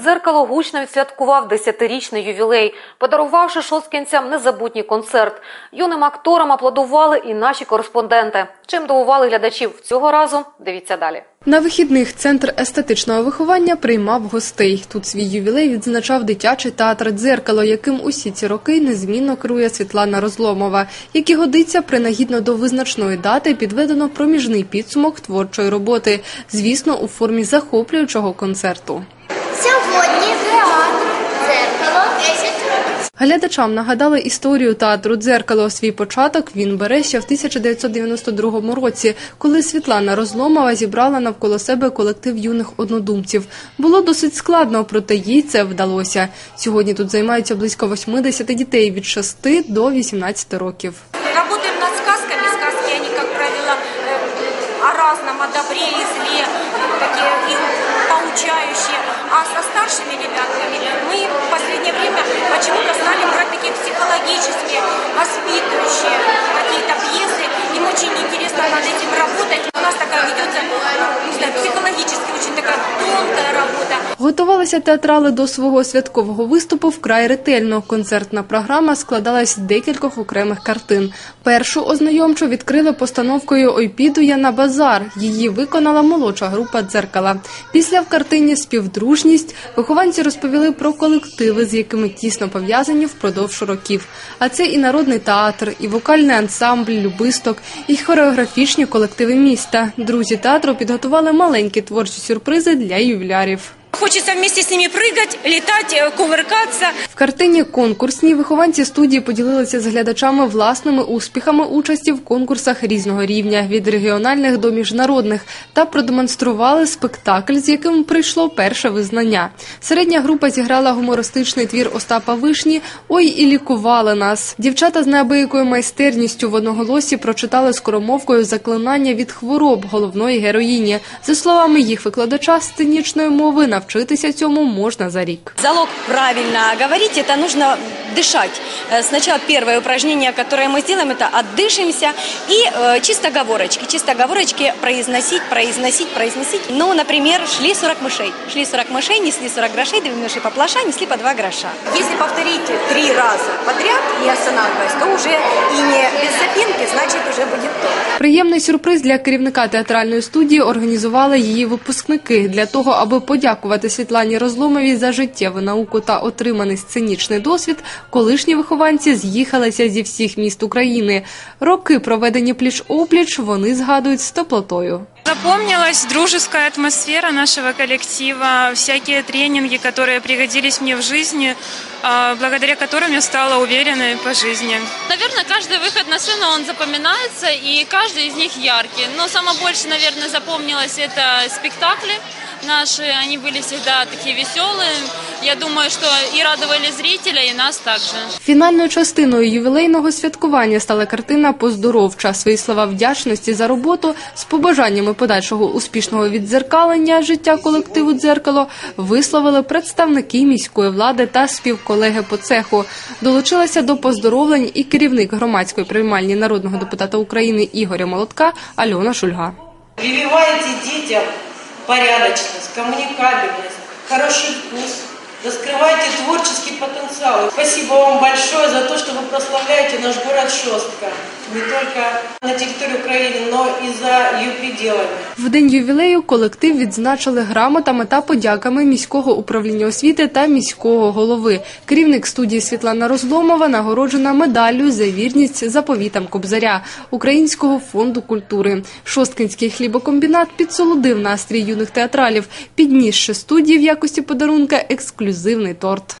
Дзеркало гучно відсвяткував десятирічний ювілей, подарувавши шосткінцям незабутній концерт. Юним акторам аплодували і наші кореспонденти. Чим дивували глядачів цього разу? Дивіться далі. На вихідних центр естетичного виховання приймав гостей. Тут свій ювілей відзначав дитячий театр «Дзеркало», яким усі ці роки незмінно керує Світлана Розломова. Як і годиться, принагідно до визначної дати підведено проміжний підсумок творчої роботи, звісно, у формі захоплюючого концерту. Сьогодні театр дзеркало 10 років. Глядачам нагадали історію театру «Дзеркало». Свій початок він бере ще в 1992 році, коли Світлана Розломова зібрала навколо себе колектив юних однодумців. Було досить складно, проте їй це вдалося. Сьогодні тут займаються близько 80 дітей від 6 до 18 років. Работаем над сказками. Сказки, они, как правило, э, о разном, о добре и зле, такие и поучающие. А со старшими ребятками. Мы в последнее время почему-то стали брать таких психологические, Готувалися театрали до свого святкового виступу вкрай ретельно. Концертна програма складалась з декількох окремих картин. Першу ознайомчу відкрили постановкою «Ой, піду я на базар». Її виконала молодша група «Дзеркала». Після в картині «Співдружність» вихованці розповіли про колективи, з якими тісно пов'язані впродовж років. А це і народний театр, і вокальний ансамбль «Любисток», і хореографічні колективи міста. Друзі театру підготували маленькі творчі сюрпризи для ювілярів Хочется вместе с ними прыгать, летать, э, кувыркаться. Картині конкурсній вихованці студії поділилися з глядачами власними успіхами участі в конкурсах різного рівня від регіональних до міжнародних та продемонстрували спектакль, з яким прийшло перше визнання. Середня група зіграла гумористичний твір Остапа Вишні Ой і лікували нас. Дівчата з неабиякою майстерністю в одноголосі прочитали скоромовкою заклинання від хвороб головної героїні. За словами їх викладача сценічної мови, навчитися цьому можна за рік. Залог правильно говорить, это нужно дышать. Э, Сначала первое упражнение, которое мы сделаем, это отдышимся и э, чистоговорочки. Чистоговорочки произносить, произносить, произносить. Ну, например, шли 40 мышей. Шли 40 мышей, несли 40 грошей, две мыши поплаша, несли по 2 гроша. Если повторить три раза подряд, не останавливаясь, то уже и не без запинки, значит уже будет то. Приємний сюрприз для керівника театральної студії організували її випускники для того, аби подякувати Світлані Розломовій за життєву науку та отриманий сценічний досвід. Колишні вихованці з'їхалися зі всіх міст України. Роки, проведені пліч опліч, вони згадують з теплотою. Запомнилась дружеская атмосфера нашего коллектива, всякие тренинги, которые пригодились мне в жизни, а, благодаря которым я стала уверенной по жизни. Наверное, каждый выход на сцену, он запоминается, и каждый из них яркий. Но самое больше, наверное, запомнилось это спектакли наши. Они были всегда такие веселые. Я думаю, что и радовали зрителя, и нас также. Фінальною частиною ювілейного святкування стала картина Поздоровча. Свої слова вдячності за роботу з побажаннями подальшого успішного віддзеркалення життя колективу дзеркало висловили представники міської влади та співколеги по цеху. Долучилася до поздоровлень і керівник громадської приймальні народного депутата України Ігоря Молотка Альона Шульга. Прививайте детям порядочность, коммуникабельность, хороший вкус, раскрывайте творческий потенциал. Спасибо вам большое за то, что вы прославляете наш город Шостка. Не только на территории Украины, но и за ее пределами. В день ювілею колектив відзначили грамотами та подяками міського управління освіти та міського голови. Керівник студії Світлана Розломова нагороджена медаллю за вірність заповітам Кобзаря Українського фонду культури. Шосткинський хлібокомбінат підсолодив настрій юних театралів, піднісши студії в якості подарунка ексклюзивний торт.